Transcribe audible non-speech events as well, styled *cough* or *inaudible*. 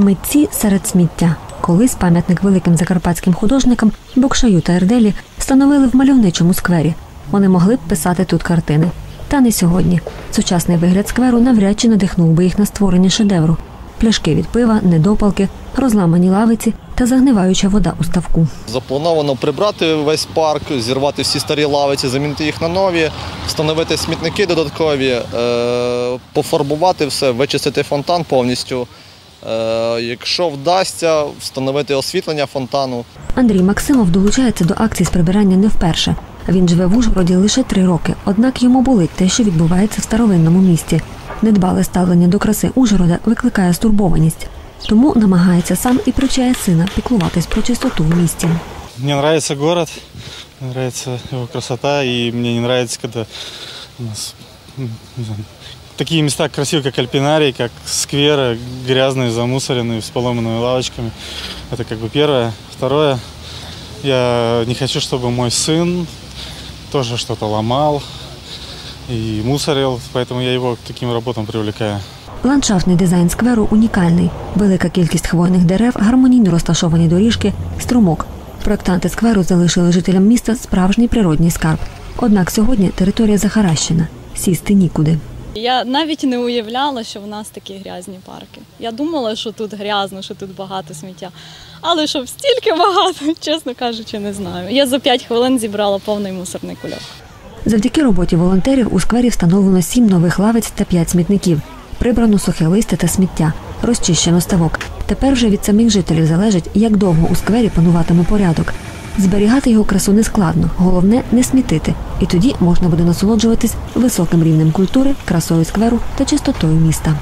Митці серед сміття. Колись пам'ятник великим закарпатським художникам Бокшаю та Ерделі встановили в мальовничому сквері. Вони могли б писати тут картини. Та не сьогодні. Сучасний вигляд скверу навряд чи надихнув би їх на створення шедевру. Пляшки від пива, недопалки, розламані лавиці та загниваюча вода у ставку. Заплановано прибрати весь парк, зірвати всі старі лавиці, замінити їх на нові, встановити смітники додаткові, е, пофарбувати все, вичистити фонтан повністю. Е, Якщо вдасться, встановити освітлення фонтану. Андрій Максимов долучається до акцій з прибирання не вперше. Він живе в Ужгороді лише три роки, однак йому болить те, що відбувається в старовинному місті. Недбале ставлення до краси Ужгорода викликає стурбованість. Тому намагається сам і привчає сина піклуватись про чистоту в місті. Мне нравится город, мне нравится его красота, и мне не нравится, когда у нас такие места красивые, как Альпинарий, как скверы, грязные, замусоренные, с поломанными лавочками. Это как бы первое. Второе, я не хочу, чтобы мой сын тоже что-то ломал и мусорил, поэтому я его к таким работам привлекаю. Ландшафтний дизайн скверу унікальний. Велика кількість хвойних дерев, гармонійно розташовані доріжки, струмок. Проектанти скверу залишили жителям міста справжній природній скарб. Однак сьогодні територія захаращена. Сісти нікуди. Я навіть не уявляла, що в нас такі грязні парки. Я думала, що тут грязно, що тут багато сміття. Але щоб стільки багато, *laughs* чесно кажучи, не знаю. Я за 5 хвилин зібрала повний мусорний кульок. Завдяки роботі волонтерів у сквері встановлено сім нових лавиць та п'ять смітників. Прибрано сухе листя та сміття, розчищено ставок. Тепер вже від самих жителів залежить, як довго у сквері пануватиме порядок. Зберігати його красу не складно, головне не смітити. І тоді можна буде насолоджуватись високим рівнем культури, красою скверу та чистотою міста.